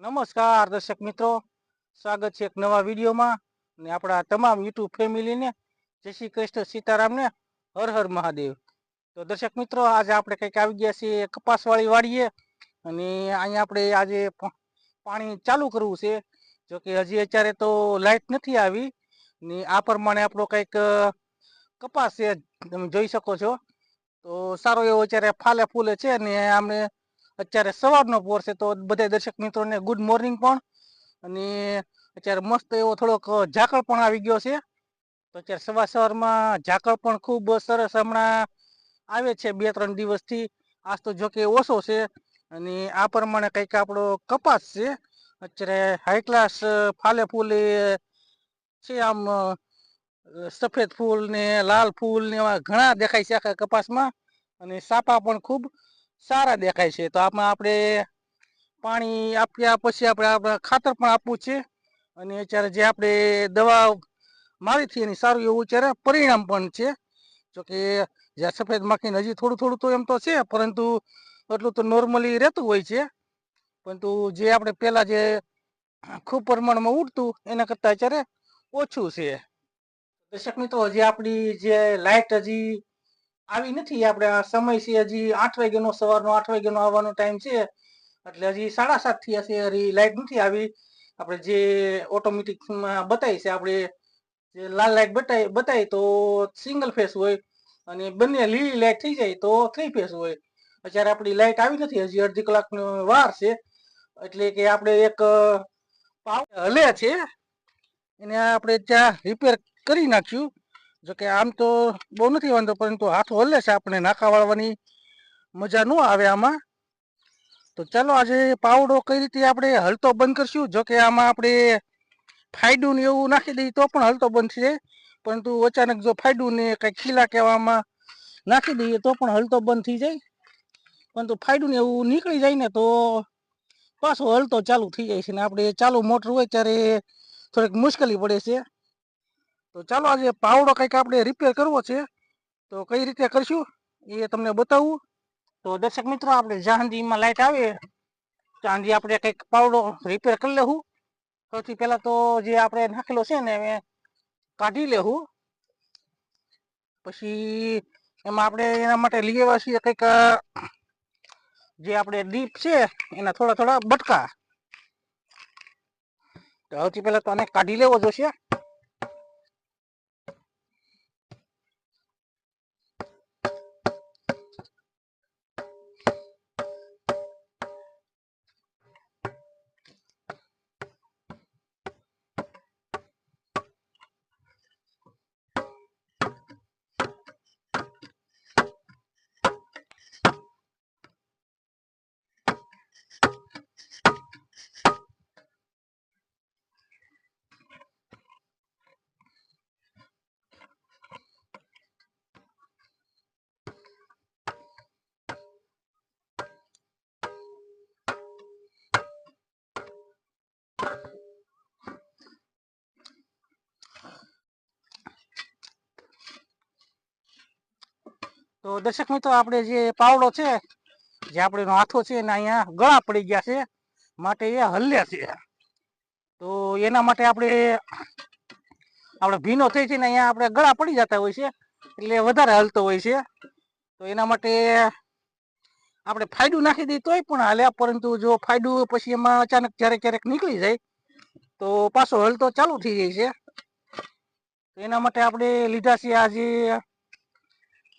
નમસ્કાર, દર્શક મિત્રો. સ્વાગત છે એક નવા વિડીયોમાં. ને આપણા તમામ યુટ્યુબ ફેમિલીને, જય શ્રી કૃષ્ણ સીતારામને, હર હર મહાદેવ. તો દર્શક મિત્રો, આજે આપણે કંઈક આવી ગયા છીએ કપાસવાળી વાડીએ. અને અહીંયા આપણે આજે પાણી ચાલુ કરવું છે. જો કે હજી અત્યારે તો લાઇટ નથી આવી. ને આ પ્રમાણે આપણો કંઈક કપાસ છે, તમે જોઈ શકો છો. તો સારો એવો અત્યારે ફાલે ફૂલે છે. ને આમને અત્યારે સવારનો પોર છે તો બધા દર્શક મિત્રોને ગુડ મોર્નિંગ પણ. અને અત્યારે મસ્ત એવો થોડોક ઝાકળ પણ આવી ગયો છે. તો અત્યારે સવાર સવારમાં ઝાકળ પણ ખૂબ સરસ હમણાં આવે છે બે ત્રણ દિવસથી. આજ તો જોકે ઓછો છે. અને આ પ્રમાણે કંઈક આપણો કપાસ છે. અત્યારે હાઈ ક્લાસ ફાલે ફૂલે છે આમ સફેદ ફૂલ ને લાલ ફૂલ ને એવા ઘણા દેખાય છે આખા કપાસમાં. અને સાપા પણ ખૂબ સારા દેખાય છે. તો આમાં આપણે પાણી આપ્યા પછી આપણે આપણે ખાતર પણ આપવું છે. અને અત્યારે જે આપણે દવા મારી થઈ એની સારું એવું અત્યારે પરિણામ પણ છે. જોકે જ્યાં સફેદ માખીને હજી થોડું થોડું તો એમ તો છે, પરંતુ એટલું તો નોર્મલી રહેતું હોય છે. પરંતુ જે આપણે પહેલાં જે ખૂબ પ્રમાણમાં ઉડતું એના કરતાં અત્યારે ઓછું છે. દર્શક મિત્રો જે આપણી જે લાઇટ હજી આવી નથી. આપણે આ સમય છે, હજી આઠ વાગ્યાનો, સવારનો આઠ વાગ્યાનો આવવાનો ટાઈમ છે. એટલે હજી સાડા સાત થયા છે, હજી લાઇટ નથી આવી. આપણે જે ઓટોમેટિકમાં બતાવી છે, આપણે જે લાલ લાઇટ બતાવી બતાવી તો સિંગલ ફેસ હોય અને બંને લીલી લાઇટ થઈ જાય તો થ્રી ફેસ હોય. અત્યારે આપણી લાઇટ આવી નથી, હજી અડધી કલાકનો વાર છે. એટલે કે આપણે એક પાવ હલે છે. એને આપણે ત્યાં રિપેર કરી નાખ્યું. જોકે આમ તો બહુ નથી વાંધો, પરંતુ હાથો હલે છે આપણે નાખા વાળવાની. મજા ન આવે આમાં. તો ચાલો આજે પાવડો કઈ રીતે આપણે હલતો બંધ કરશું? જોકે આમાં આપણે ફાયડું ને એવું નાખી દઈએ તો પણ હલતો બંધ થઈ જાય પરંતુ અચાનક જો ફાયડું ને કંઈક ખીલા કહેવામાં નાખી દઈએ તો પણ હલતો બંધ થઈ જાય. પરંતુ ફાયડું ને એવું નીકળી જાય ને તો પાછો હલતો ચાલુ થઈ જાય છે ને આપણે ચાલુ મોટર હોય ત્યારે થોડીક મુશ્કેલી પડે છે. તો ચાલો આજે પાવડો કંઈક આપણે રિપેર કરવો છે. તો કઈ રીતે કરશું એ તમને બતાવું. તો દર્શક મિત્રો, આપણે જાહંદીમાં લાઇટ આવે ત્યાં આપણે કંઈક પાવડો રિપેર કરી લેવું. સૌથી પહેલાં તો જે આપણે નાખેલો છે ને એ કાઢી લેવું. પછી એમાં આપણે એના માટે લઈ આવ્યા છીએ કંઈક જે આપણે ડીપ છે, એના થોડા થોડા બટકા. તો સૌથી પહેલાં તો આને કાઢી લેવો જોશે. તો દર્શક મિત્રો, આપણે જે પાવડો છે, જે આપણે હાથો છે, એના અહીંયા ગળા પડી ગયા છે, માટે એ હલ્યા છે. તો એના માટે આપણે આપણે ભીનો થઈ છે ને અહીંયા આપણે ગળા પડી જતા હોય છે, એટલે વધારે હલતો હોય છે. તો એના માટે આપણે ફાયડું નાખી દઈએ તોય પણ હાલ્યા પરંતુ જો ફાયડું પછી એમાં અચાનક ક્યારેક ક્યારેક નીકળી જાય, તો પાછો હલતો ચાલુ થઈ જાય છે. તો એના માટે આપણે લીધા છે આ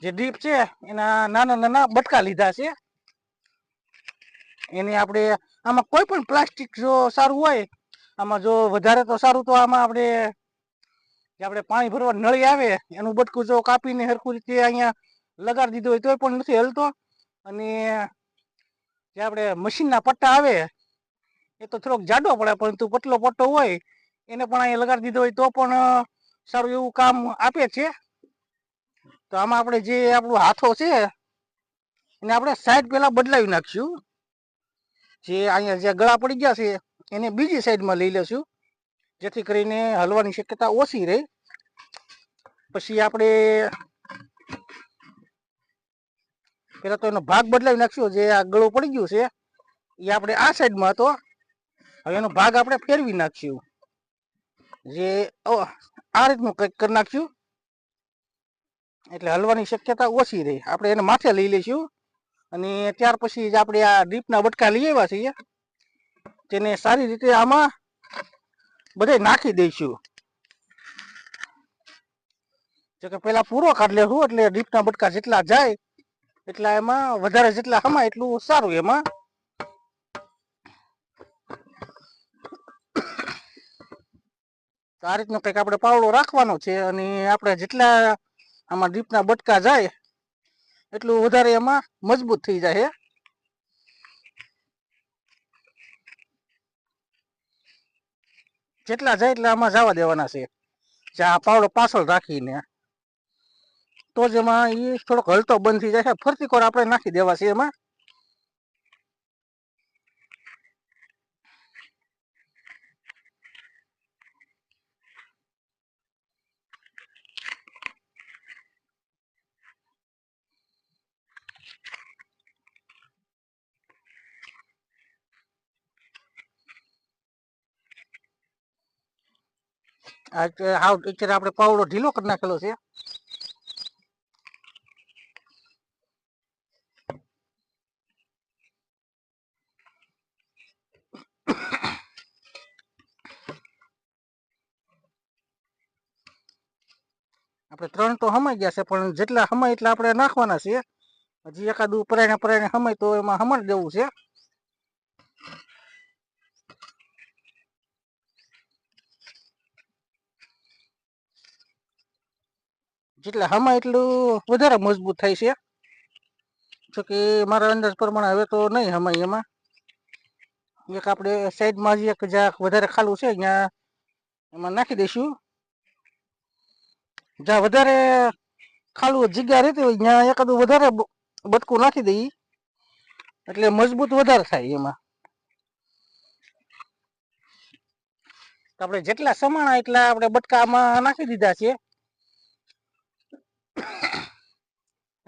જે ડીપ છે, એના નાના નાના બટકા લીધા છે. એની આપણે આમાં કોઈ પણ પ્લાસ્ટિક જો સારું હોય, આમાં જો વધારે તો સારું તો આમાં આપણે જે આપણે પાણી ભરવા નળી આવે, એનું બટકું જો કાપીને સરખું રીતે અહીંયા લગાડી દીધું હોય તોય પણ નથી હલતો. અને જે આપણે મશીનના પટ્ટા આવે, એ તો થોડોક જાડો પડે, પરંતુ પતલો પટ્ટો હોય, એને પણ અહીંયા લગાડી દીધો હોય તો પણ સારું એવું કામ આપે છે. તો આમાં આપણે જે આપણું હાથો છે, એને આપણે સાઈડ પહેલાં બદલાવી નાખશું. જે અહીંયા જે ગળા પડી ગયા છે, એને બીજી સાઈડમાં લઈ લેશું જેથી કરીને હલવાની શક્યતા ઓછી રહે. પછી આપણે પેલા તો એનો ભાગ બદલાવી નાખશું, જે આ ગળું પડી ગયું છે, એ આપણે આ સાઈડમાં હતો. હવે એનો ભાગ આપણે ફેરવી નાખશું. જે આ રીતનું કંઈક કરી નાખશું. એટલે હલવાની શક્યતા ઓછી રહી. આપણે એને માથે લઈ લઈશું. અને ત્યાર પછી જ આપણે આ ડીપના બટકા લઈ આવ્યા છીએ. તેને સારી રીતે આમાં બધે નાખી દઈશું. જો કે પેલા પૂરો કાઢ લેવું એટલે ડીપના બટકા જેટલા જાય, એટલા એમાં વધારે જેટલા હમાય એટલું સારું એમાં. તો આ રીતનો કંઈક આપણે પાવડો રાખવાનો છે, અને આપણે જેટલા આમાં ડીપના બટકા જાય, એટલું વધારે એમાં મજબૂત થઈ જાય જેટલા જાય એટલા આમાં જવા દેવાના છે. આ પાવડો પાછળ રાખીને. તો જ એમાં એ થોડોક હલતો બંધ થઈ જાય ફરતી કોર આપણે નાખી દેવા છે એમાં. હાવ, અત્યારે આપણે પાવડો ઢીલો કરી નાખેલો છે. આપણે ત્રણ તો હમાઈ ગયા છે, પણ જેટલા હમાય એટલા આપણે નાખવાના છે. હજી એકાદું પરાયણે પરાયણે હમાય તો એમાં હમાડી દેવું છે. જેટલા હમાય એટલું વધારે મજબૂત થાય છે. જો કે મારા અંદાજ પ્રમાણે હવે તો નહીં હમાય એમાં. એક આપણે સાઈડમાં જે એક જ્યાં વધારે ખાલું છે ત્યાં એમાં નાખી દઈશું. જ્યાં વધારે ખાલું જગ્યા રહેતી હોય, ત્યાં એકાદું વધારે બટકું નાખી દઈએ. એટલે મજબૂત વધારે થાય એમાં. આપણે જેટલા સમાણા એટલા આપણે બટકામાં નાખી દીધા છે.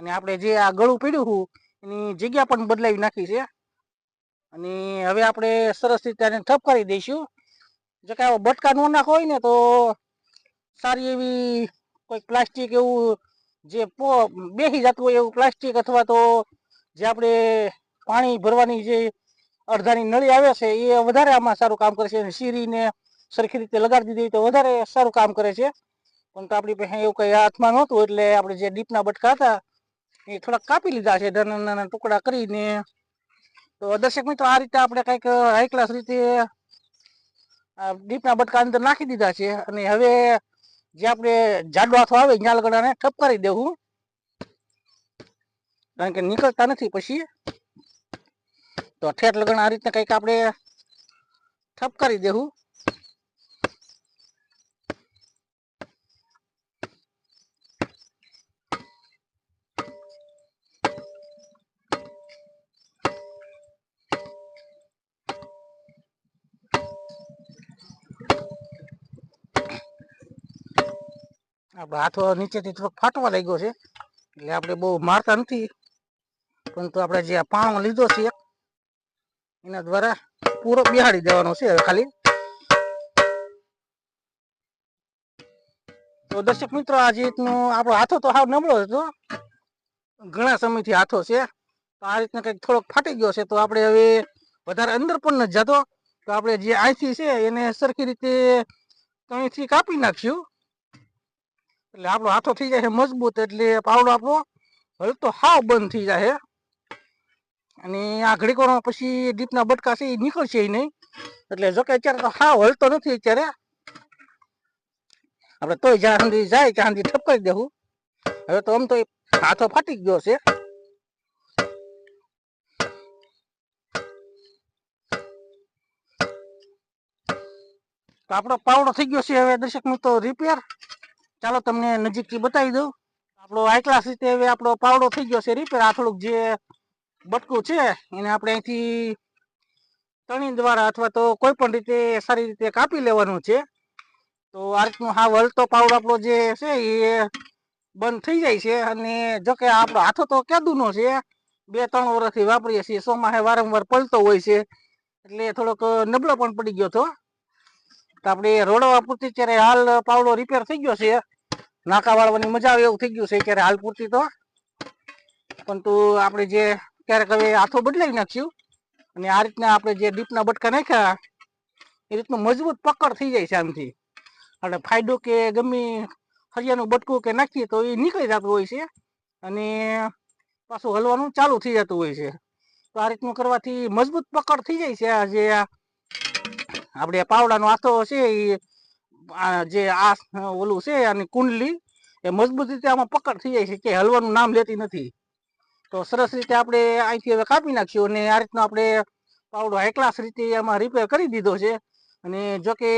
અને આપણે જે આ ગળું પીડ્યું હતું એની જગ્યા પણ બદલાવી નાખી છે. અને હવે આપણે સરસ રીતે આને ઠપ કરી દઈશું. જો કે બટકા ન નાખો હોય ને તો સારી એવી કોઈ પ્લાસ્ટિક એવું જે પો બેસી જતું હોય એવું પ્લાસ્ટિક અથવા તો જે આપણે પાણી ભરવાની જે અડધાની નળી આવે છે, એ વધારે આમાં સારું કામ કરે છે. અને સીરીને સરખી રીતે લગાડી દીધી તો વધારે સારું કામ કરે છે. પણ તો આપણી પાસે એવું કંઈ હાથમાં નહોતું એટલે આપણે જે ડીપના બટકા હતા એ થોડાક કાપી લીધા છે નાના નાના ટુકડા કરીને. તો દર્શક મિત્રો, આ રીતે આપણે કંઈક હાઈ ક્લાસ રીતે ડીપના બટકા અંદર નાખી દીધા છે અને હવે જે આપણે જાડો હાથો આવે ત્યાં લગડાને ઠપ કરી દેવું. કારણ કે નીકળતા નથી પછી. તો ઠેઠ લગણ આ રીતના કંઈક આપણે ઠપ કરી દેવું. આપણો હાથો નીચેથી થોડોક ફાટવા લાગ્યો છે. એટલે આપણે બહુ મારતા નથી. પરંતુ આપણે જે આ પાણો લીધો છે, એના દ્વારા પૂરો બિહાડી દેવાનો છે ખાલી. તો દર્શક મિત્રો, આ રીતનો આપણો હાથો તો હાવ નબળો હતો. ઘણા સમયથી હાથો છે. તો આ રીતના કંઈક થોડોક ફાટી ગયો છે. તો આપણે હવે વધારે અંદર પણ નથી જતો. તો આપણે જે અહીંથી છે, એને સરખી રીતે ત્રણથી કાપી નાખ્યું એટલે આપણો હાથો થઈ જાય છે મજબૂત એટલે પાવડો આપણો હલતો હાવ બંધ થઈ જાય અને આ ઘડીકોમાં પછી ડીપના બટકા છે એ નીકળશે નહીં. એટલે જો કે અત્યારે તો હાવ હલતો નથી અત્યારે. આપણે તોય જ્યાં સુધી જાય ત્યાં સુધી ઠપકારી દેવું. હવે તો આમ તો હાથો ફાટી ગયો છે. તો આપણો પાવડો થઈ ગયો છે હવે દર્શક મિત્રો રિપેર ચાલો તમને નજીકથી બતાવી દઉં. આપણો હાઈ ક્લાસ રીતે હવે આપણો પાવડો થઈ ગયો છે રિપેર આ થોડુંક જે બટકું છે એને આપણે અહીંથી તણી દ્વારા અથવા તો કોઈ પણ રીતે સારી રીતે કાપી લેવાનું છે. તો આ રીતનો હા વળતો પાવડો આપણો જે છે એ બંધ થઈ જાય છે અને જો કે આપણો હાથો તો કેદુનો છે. બે ત્રણ વર્ષથી વાપરીએ છીએ. સોમાં વારંવાર પલતો હોય છે. એટલે થોડોક નબળો પણ પડી ગયો હતો. તો આપણે રોડવા પૂરતી અત્યારે હાલ પાવડો રિપેર થઈ ગયો છે. નાકા વાળવાની મજા આવે એવું થઈ ગયું છે અત્યારે હાલ પૂરતી તો. પરંતુ આપણે જે ક્યારેક હવે હાથો બદલાવી નાખ્યું અને આ રીતના આપણે જે ડીપના બટકા નાખ્યા, એ રીતનું મજબૂત પકડ થઈ જાય છે આમથી. એટલે ફાયદો કે ગમે હરિયાનું બટકું કે નાખીએ તો એ નીકળી જતું હોય છે અને પાછું હલવાનું ચાલુ થઈ જતું હોય છે. તો આ રીતનું કરવાથી મજબૂત પકડ થઈ જાય છે આ જે આપણે પાવડાનો આથો છે એ જે આ ઓલું છે આની કુંડલી, એ મજબૂત રીતે આમાં પકડ થઈ જાય છે કે હલવાનું નામ લેતી નથી. તો સરસ રીતે આપણે અહીંથી હવે કાપી નાખ્યું અને આ રીતનો આપણે પાવડો હાઈ ક્લાસ રીતે આમાં રિપેર કરી દીધો છે. અને જો કે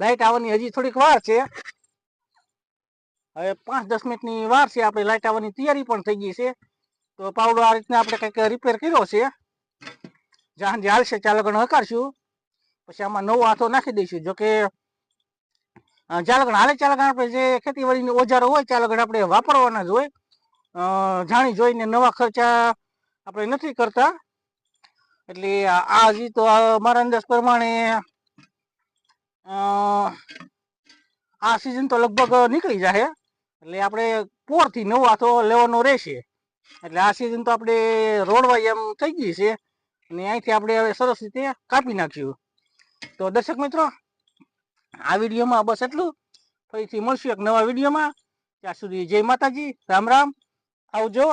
લાઇટ આવવાની હજી થોડીક વાર છે. હવે પાંચ દસ મિનિટની વાર છે આપણે લાઇટ આવવાની તૈયારી પણ થઈ ગઈ છે. તો પાવડો આ રીતના આપણે કંઈક રિપેર કર્યો છે. જ્યાં જે હાલશે ચાલો ગણ હકારશું પછી આમાં નવો હાથો નાખી દઈશું. જોકે ચાલગણ હાલે ચાલગણ આપણે જે ખેતીવાડીની ઓજારો હોય ચાલગણ આપણે વાપરવાના જ હોય. જાણી જોઈને નવા ખર્ચા આપણે નથી કરતા. એટલે આ હજી તો મારા અંદાજ પ્રમાણે આ સિઝન તો લગભગ નીકળી જાય એટલે આપણે પોરથી નવો હાથો લેવાનો રહેશે. એટલે આ સિઝન તો આપણે રોડવાઈ એમ થઈ ગઈ છે. અને અહીંથી આપણે હવે સરસ રીતે કાપી નાખ્યું. તો દર્શક મિત્રો, આ વિડીયોમાં બસ એટલું. ફરીથી મળશું એક નવા વિડીયોમાં. ત્યાં સુધી જય માતાજી. રામ રામ. આવજો.